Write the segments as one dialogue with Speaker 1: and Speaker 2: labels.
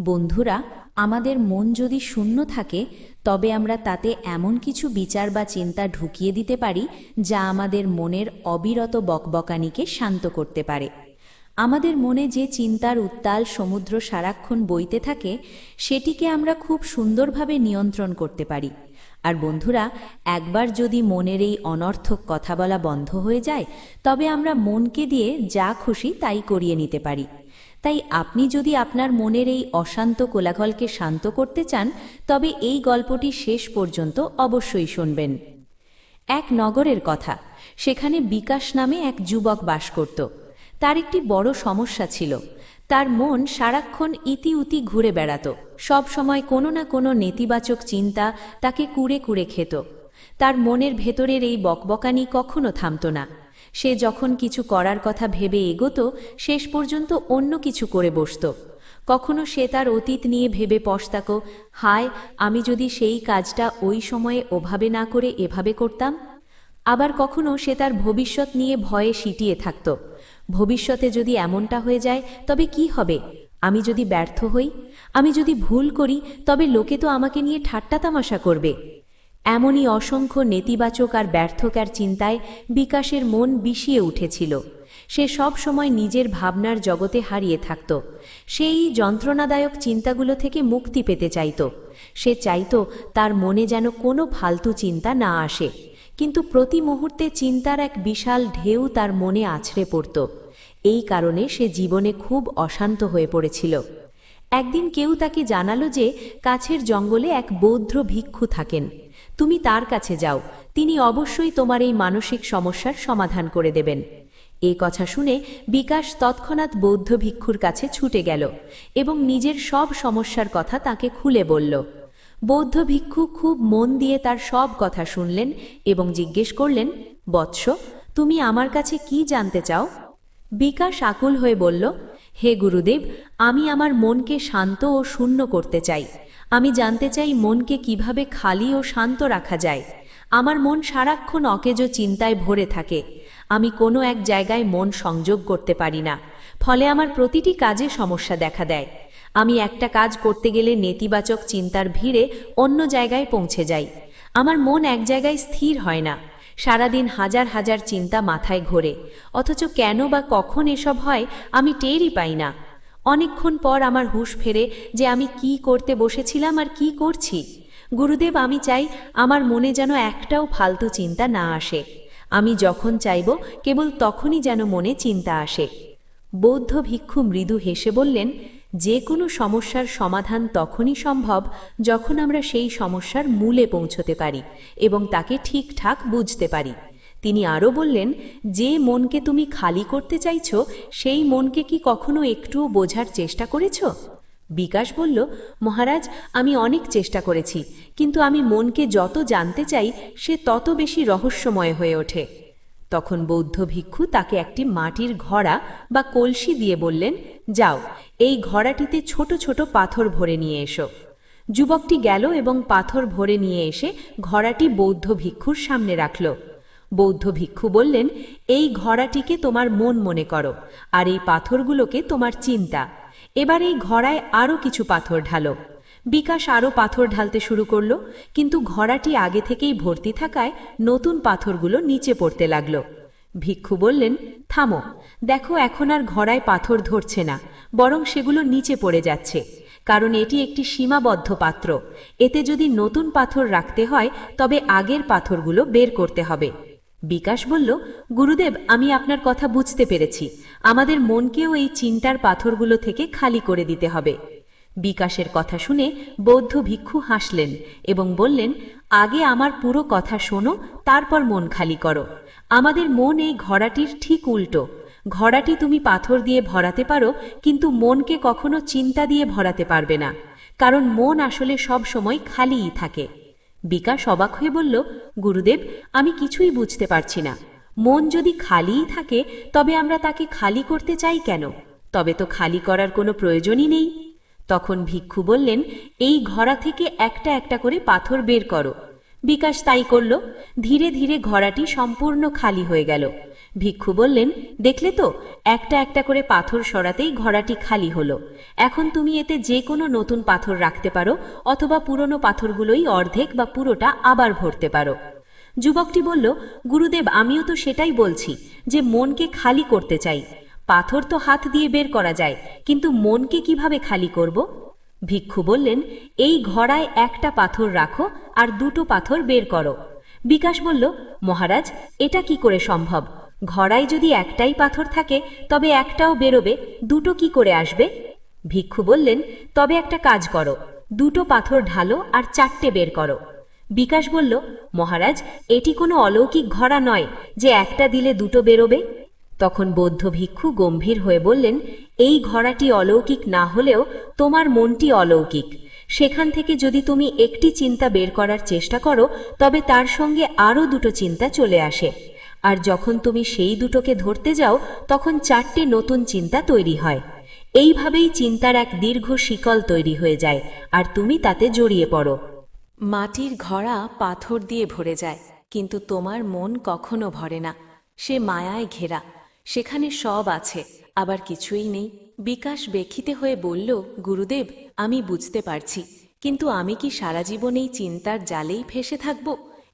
Speaker 1: বন্ধুরা, আমাদের মন যদি শূন্য থাকে, তবে আমরা তাতে এমন কিছু বিচার বা চিন্তা ঢুকিয়ে দিতে পারি যা আমাদের মনের অবিরত বকবকানিকে শান্ত করতে পারে। আমাদের মনে যে চিন্তার উত্তাল সমুদ্র সারাক্ষণ বইতে থাকে, সেটিকে আমরা খুব সুন্দরভাবে নিয়ন্ত্রণ করতে পারি। আর বন্ধুরা, একবার যদি মনের এই অনর্থক কথা বলা বন্ধ হয়ে যায়, তবে আমরা মনকে দিয়ে যা খুশি তাই করিয়ে নিতে পারি। তাই আপনি যদি আপনার মনের এই অশান্ত কোলাঘলকে শান্ত করতে চান, তবে এই গল্পটি শেষ পর্যন্ত অবশ্যই শুনবেন। এক নগরের কথা, সেখানে বিকাশ নামে এক যুবক বাস করত। তার একটি বড় সমস্যা ছিল। তার মন সারাক্ষণ ইতি উতি ঘুরে বেড়াত। সব সময় কোনো না কোনো নেতিবাচক চিন্তা তাকে কুড়ে কুড়ে খেত। তার মনের ভেতরের এই বকবকানি কখনো থামত না। সে যখন কিছু করার কথা ভেবে এগোতো, শেষ পর্যন্ত অন্য কিছু করে বসত। কখনো সে তার অতীত নিয়ে ভেবে পস্তাকো, হায়, আমি যদি সেই কাজটা ওই সময়ে ওভাবে না করে এভাবে করতাম? আবার কখনো সে তার ভবিষ্যৎ নিয়ে ভয়ে সিটিয়ে থাকত। ভবিষ্যতে যদি এমনটা হয়ে যায়, তবে কি হবে? আমি যদি ব্যর্থ হই? আমি যদি ভুল করি, তবে লোকে তো আমাকে নিয়ে ঠাট্টা তামাশা করবে। এমনই অসংখ্য নেতিবাচক আর ব্যর্থকার চিন্তায় বিকাশের মন বিষিয়ে উঠেছিল। সে সব সময় নিজের ভাবনার জগতে হারিয়ে থাকত। সেই যন্ত্রণাদায়ক চিন্তাগুলো থেকে মুক্তি পেতে চাইত। সে চাইত তার মনে যেন কোনো ফালতু চিন্তা না আসে। কিন্তু প্রতি মুহূর্তে চিন্তার এক বিশাল ঢেউ তার মনে আছড়ে পড়ত। এই কারণে সে জীবনে খুব অশান্ত হয়ে পড়েছিল। একদিন কেউ তাকে জানালো যে কাছের জঙ্গলে এক বৌদ্ধ ভিক্ষু থাকেন। তুমি তার কাছে যাও, তিনি অবশ্যই তোমার এই মানসিক সমস্যার সমাধান করে দেবেন। এই কথা শুনে বিকাশ তৎক্ষণাৎ বৌদ্ধ ভিক্ষুর কাছে ছুটে গেল এবং নিজের সব সমস্যার কথা তাকে খুলে বলল। বৌদ্ধ ভিক্ষু খুব মন দিয়ে তার সব কথা শুনলেন এবং জিজ্ঞেস করলেন, বৎস, তুমি আমার কাছে কি জানতে চাও? বিকাশ আকুল হয়ে বলল হে গুরুদেব, আমি আমার মনকে শান্ত ও শূন্য করতে চাই। আমি জানতে চাই মনকে কীভাবে খালি ও শান্ত রাখা যায়। আমার মন সারাক্ষণ অকেজো চিন্তায় ভরে থাকে। আমি কোনো এক জায়গায় মন সংযোগ করতে পারি না। ফলে আমার প্রতিটি কাজে সমস্যা দেখা দেয়। আমি একটা কাজ করতে গেলে নেতিবাচক চিন্তার ভিড়ে অন্য জায়গায় পৌঁছে যাই। আমার মন এক জায়গায় স্থির হয় না। সারাদিন হাজার হাজার চিন্তা মাথায় ঘোরে। অথচ কেন বা কখন এসব হয় আমি টেরই পাই না। অনেকক্ষণ পর আমার হুঁশ ফেরে যে আমি কি করতে বসেছিলাম আর কি করছি। গুরুদেব, আমি চাই আমার মনে যেন একটাও ফালতু চিন্তা না আসে। আমি যখন চাইব, কেবল তখনই যেন মনে চিন্তা আসে। বৌদ্ধ ভিক্ষু মৃদু হেসে বললেন যে কোনো সমস্যার সমাধান তখনই সম্ভব যখন আমরা সেই সমস্যার মূলে পৌঁছতে পারি এবং তাকে ঠিকঠাক বুঝতে পারি। তিনি আরও বললেন, যে মনকে তুমি খালি করতে চাইছ, সেই মনকে কি কখনো একটুও বোঝার চেষ্টা করেছ? বিকাশ বলল, মহারাজ, আমি অনেক চেষ্টা করেছি, কিন্তু আমি মনকে যত জানতে চাই, সে তত বেশি রহস্যময় হয়ে ওঠে। তখন বৌদ্ধ ভিক্ষু তাকে একটি মাটির ঘড়া বা কলসি দিয়ে বললেন, যাও, এই ঘড়াটিতে ছোট ছোট পাথর ভরে নিয়ে এসো। যুবকটি গেল এবং পাথর ভরে নিয়ে এসে ঘড়াটি বৌদ্ধ ভিক্ষুর সামনে রাখল। বৌদ্ধ ভিক্ষু বললেন, এই ঘড়াটিকে তোমার মন মনে করো, আর এই পাথরগুলোকে তোমার চিন্তা। এবার এই ঘড়ায় আরও কিছু পাথর ঢালো। বিকাশ আরও পাথর ঢালতে শুরু করল, কিন্তু ঘড়াটি আগে থেকেই ভর্তি থাকায় নতুন পাথরগুলো নিচে পড়তে লাগল। ভিক্ষু বললেন, থামো, দেখো এখন আর ঘড়ায় পাথর ধরছে না, বরং সেগুলো নিচে পড়ে যাচ্ছে, কারণ এটি একটি সীমাবদ্ধ পাত্র। এতে যদি নতুন পাথর রাখতে হয়, তবে আগের পাথরগুলো বের করতে হবে। বিকাশ বলল, গুরুদেব, আমি আপনার কথা বুঝতে পেরেছি। আমাদের মনকেও এই চিন্তার পাথরগুলো থেকে খালি করে দিতে হবে। বিকাশের কথা শুনে বৌদ্ধ ভিক্ষু হাসলেন এবং বললেন, আগে আমার পুরো কথা শোনো, তারপর মন খালি করো। আমাদের মন এই ঘোড়াটির ঠিক উল্টো। ঘোড়াটি তুমি পাথর দিয়ে ভরাতে পারো, কিন্তু মনকে কখনো চিন্তা দিয়ে ভরাতে পারবে না, কারণ মন আসলে সব সময় খালিই থাকে। বিকাশ অবাক হয়ে বলল, গুরুদেব, আমি কিছুই বুঝতে পারছি না। মন যদি খালিই থাকে, তবে আমরা তাকে খালি করতে চাই কেন? তবে তো খালি করার কোনো প্রয়োজনই নেই। তখন ভিক্ষু বললেন, এই ঘড়া থেকে একটা একটা করে পাথর বের করো।
Speaker 2: বিকাশ তাই করল। ধীরে ধীরে ঘোড়াটি সম্পূর্ণ খালি হয়ে গেল। ভিক্ষু বললেন, দেখলে তো, একটা একটা করে পাথর সরাতেই ঘোড়াটি খালি হলো। এখন তুমি এতে যে কোনো নতুন পাথর রাখতে পারো, অথবা পুরনো পাথরগুলোই অর্ধেক বা পুরোটা আবার ভরতে পারো। যুবকটি বলল, গুরুদেব, আমিও তো সেটাই বলছি, যে মনকে খালি করতে চাই। পাথর তো হাত দিয়ে বের করা যায়, কিন্তু মনকে কীভাবে খালি করব? ভিক্ষু বললেন, এই ঘড়ায় একটা পাথর রাখো আর দুটো পাথর বের করো। বিকাশ বলল, মহারাজ, এটা কি করে সম্ভব? ঘড়ায় যদি একটাই পাথর থাকে, তবে একটাও বেরোবে, দুটো কি করে আসবে? ভিক্ষু বললেন, তবে একটা কাজ করো, দুটো পাথর ঢালো আর চারটে বের করো। বিকাশ বলল, মহারাজ, এটি কোনো অলৌকিক ঘড়া নয় যে একটা দিলে দুটো বেরোবে। তখন বৌদ্ধ ভিক্ষু গম্ভীর হয়ে বললেন, এই ঘোড়াটি অলৌকিক না হলেও তোমার মনটি অলৌকিক। সেখান থেকে যদি তুমি একটি চিন্তা বের করার চেষ্টা করো, তবে তার সঙ্গে আরও দুটো চিন্তা চলে আসে। আর যখন তুমি সেই দুটোকে ধরতে যাও, তখন চারটে নতুন চিন্তা তৈরি হয়। এইভাবেই চিন্তার এক দীর্ঘ শিকল তৈরি হয়ে যায়, আর তুমি তাতে জড়িয়ে পড়ো।
Speaker 1: মাটির ঘড়া পাথর দিয়ে ভরে যায়, কিন্তু তোমার মন কখনো ভরে না। সে মায়ায় ঘেরা। সেখানে সব আছে, আবার কিছুই নেই। বিকাশ বেখিতে হয়ে বলল, গুরুদেব, আমি বুঝতে পারছি, কিন্তু আমি কি সারা জীবন এই চিন্তার জালেই ফেসে থাকব?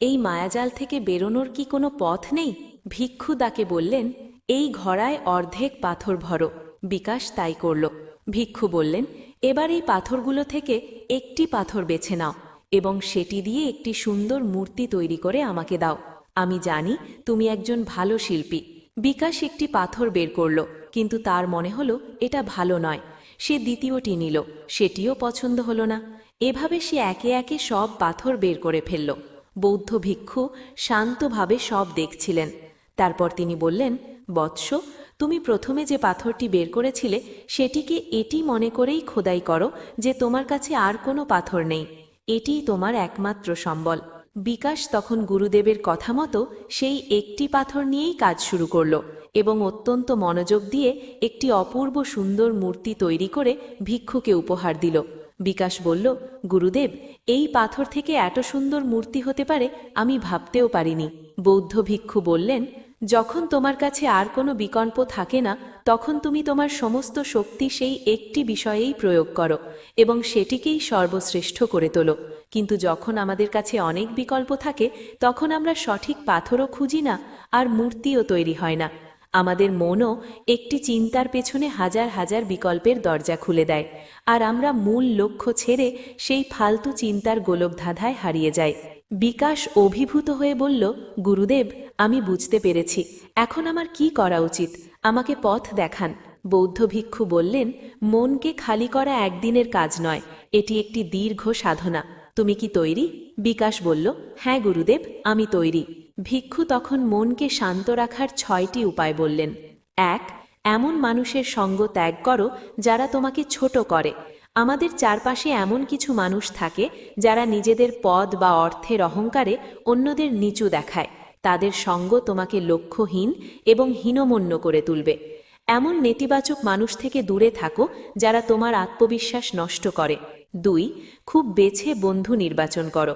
Speaker 1: এই মায়াজাল থেকে বেরোনোর কি কোনো পথ নেই? ভিক্ষু তাকে বললেন, এই ঘড়ায় অর্ধেক পাথর ভরো। বিকাশ তাই করল। ভিক্ষু বললেন, এবার এই পাথরগুলো থেকে একটি পাথর বেছে নাও এবং সেটি দিয়ে একটি সুন্দর মূর্তি তৈরি করে আমাকে দাও। আমি জানি তুমি একজন ভালো শিল্পী। বিকাশ একটি পাথর বের করল, কিন্তু তার মনে হলো, এটা ভালো নয়। সে দ্বিতীয়টি নিল, সেটিও পছন্দ হলো না। এভাবে সে একে একে সব পাথর বের করে ফেলল। বৌদ্ধ ভিক্ষু শান্তভাবে সব দেখছিলেন। তারপর তিনি বললেন, বৎস, তুমি প্রথমে যে পাথরটি বের করেছিলে, সেটিকে এটি মনে করেই খোদাই করো যে তোমার কাছে আর কোনো পাথর নেই। এটিই তোমার একমাত্র সম্বল। বিকাশ তখন গুরুদেবের কথা মতো সেই একটি পাথর নিয়েই কাজ শুরু করল এবং অত্যন্ত মনোযোগ দিয়ে একটি অপূর্ব সুন্দর মূর্তি তৈরি করে ভিক্ষুকে উপহার দিল। বিকাশ বলল, গুরুদেব, এই পাথর থেকে এত সুন্দর মূর্তি হতে পারে, আমি ভাবতেও পারিনি। বৌদ্ধ ভিক্ষু বললেন, যখন তোমার কাছে আর কোনো বিকল্প থাকে না, তখন তুমি তোমার সমস্ত শক্তি সেই একটি বিষয়েই প্রয়োগ করো এবং সেটিকেই সর্বশ্রেষ্ঠ করে তোলো। কিন্তু যখন আমাদের কাছে অনেক বিকল্প থাকে, তখন আমরা সঠিক পাথরও খুঁজি না আর মূর্তিও তৈরি হয় না। আমাদের মনও একটি চিন্তার পেছনে হাজার হাজার বিকল্পের দরজা খুলে দেয় আর আমরা মূল লক্ষ্য ছেড়ে সেই ফালতু চিন্তার গোলকধাঁধায় হারিয়ে যাই। বিকাশ অভিভূত হয়ে বলল, গুরুদেব, আমি বুঝতে পেরেছি। এখন আমার কি করা উচিত? আমাকে পথ দেখান। বৌদ্ধ ভিক্ষু বললেন, মনকে খালি করা একদিনের কাজ নয়, এটি একটি দীর্ঘ সাধনা। তুমি কি তৈরি? বিকাশ বলল হ্যাঁ গুরুদেব, আমি তৈরি। ভিক্ষু তখন মনকে শান্ত রাখার ছয়টি উপায় বললেন। এক, এমন মানুষের সঙ্গ ত্যাগ করো যারা তোমাকে ছোট করে। আমাদের চারপাশে এমন কিছু মানুষ থাকে যারা নিজেদের পদ বা অর্থের অহংকারে অন্যদের নিচু দেখায়। তাদের সঙ্গ তোমাকে লক্ষ্যহীন এবং হীনমন্য করে তুলবে। এমন নেতিবাচক মানুষ থেকে দূরে থাকো যারা তোমার আত্মবিশ্বাস নষ্ট করে। দুই, খুব বেছে বন্ধু নির্বাচন করো।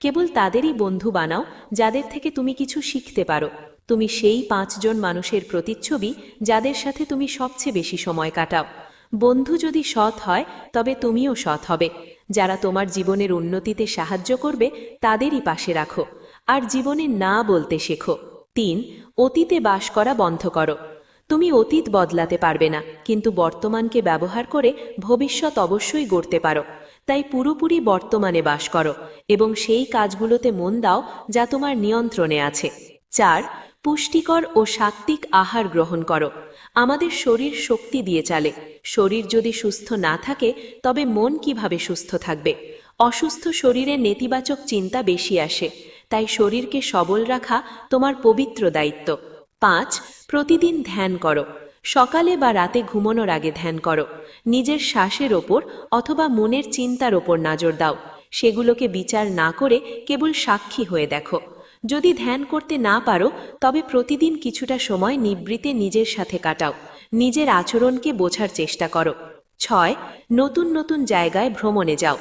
Speaker 1: কেবল তাদেরই বন্ধু বানাও, যাদের থেকে তুমি কিছু শিখতে পারো। তুমি সেই পাঁচজন মানুষের প্রতিচ্ছবি, যাদের সাথে তুমি সবচেয়ে বেশি সময় কাটাও। বন্ধু যদি সৎ হয়, তবে তুমিও সৎ হবে। যারা তোমার জীবনের উন্নতিতে সাহায্য করবে, তাদেরই পাশে রাখো। আর জীবনে না বলতে শেখো। তিন, অতীতে বাস করা বন্ধ করো। তুমি অতীত বদলাতে পারবে না, কিন্তু বর্তমানকে ব্যবহার করে ভবিষ্যৎ অবশ্যই গড়তে পারো। তাই পুরোপুরি বর্তমানে বাস করো এবং সেই কাজগুলোতে মন দাও যা তোমার নিয়ন্ত্রণে আছে। চার, পুষ্টিকর ও সাত্ত্বিক আহার গ্রহণ করো। আমাদের শরীর শক্তি দিয়ে চালে। শরীর যদি সুস্থ না থাকে, তবে মন কীভাবে সুস্থ থাকবে? অসুস্থ শরীরে নেতিবাচক চিন্তা বেশি আসে, তাই শরীরকে সবল রাখা তোমার পবিত্র দায়িত্ব। পাঁচ প্রতিদিন ধ্যান করো। সকালে বা রাতে ঘুমানোর আগে ধ্যান করো। নিজের শ্বাসের ওপর অথবা মনের চিন্তার ওপর নজর দাও। সেগুলোকে বিচার না করে কেবল সাক্ষী হয়ে দেখো। যদি ধ্যান করতে না পারো, তবে প্রতিদিন কিছুটা সময় নিবৃতে নিজের সাথে কাটাও। নিজের আচরণকে বোঝার চেষ্টা করো। ছয়, নতুন নতুন জায়গায় ভ্রমণে যাও।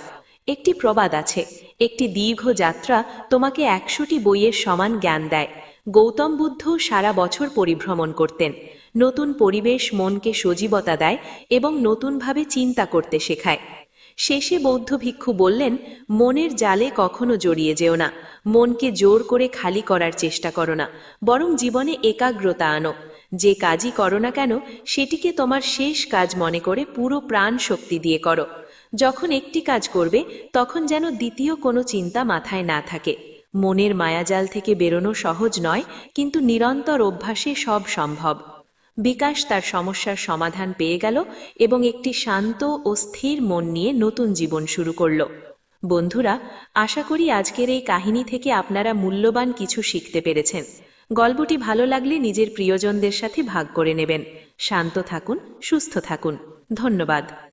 Speaker 2: একটি প্রবাদ আছে, একটি দীর্ঘ যাত্রা তোমাকে একশোটি বইয়ের সমান জ্ঞান দেয়। গৌতম বুদ্ধ সারা বছর পরিভ্রমণ করতেন। নতুন পরিবেশ মনকে সজীবতা দেয় এবং নতুনভাবে চিন্তা করতে শেখায়। শেষে বৌদ্ধ ভিক্ষু বললেন, মনের জালে কখনো জড়িয়ে যেও না। মনকে জোর করে খালি করার চেষ্টা করো না। বরং জীবনে একাগ্রতা আনো। যে কাজই করো না কেন, সেটিকে তোমার শেষ কাজ মনে করে পুরো প্রাণ শক্তি দিয়ে করো। যখন একটি কাজ করবে, তখন যেন দ্বিতীয় কোনো চিন্তা মাথায় না থাকে। মনের মায়াজাল থেকে বেরোনো সহজ নয়, কিন্তু নিরন্তর অভ্যাসে সব সম্ভব। বিকাশ তার সমস্যার সমাধান পেয়ে গেল এবং একটি শান্ত ও স্থির মন নিয়ে নতুন জীবন শুরু করল। বন্ধুরা, আশা করি আজকের এই কাহিনী থেকে আপনারা মূল্যবান কিছু শিখতে পেরেছেন। গল্পটি ভালো লাগলে নিজের প্রিয়জনদের সাথে ভাগ করে নেবেন। শান্ত থাকুন, সুস্থ থাকুন। ধন্যবাদ।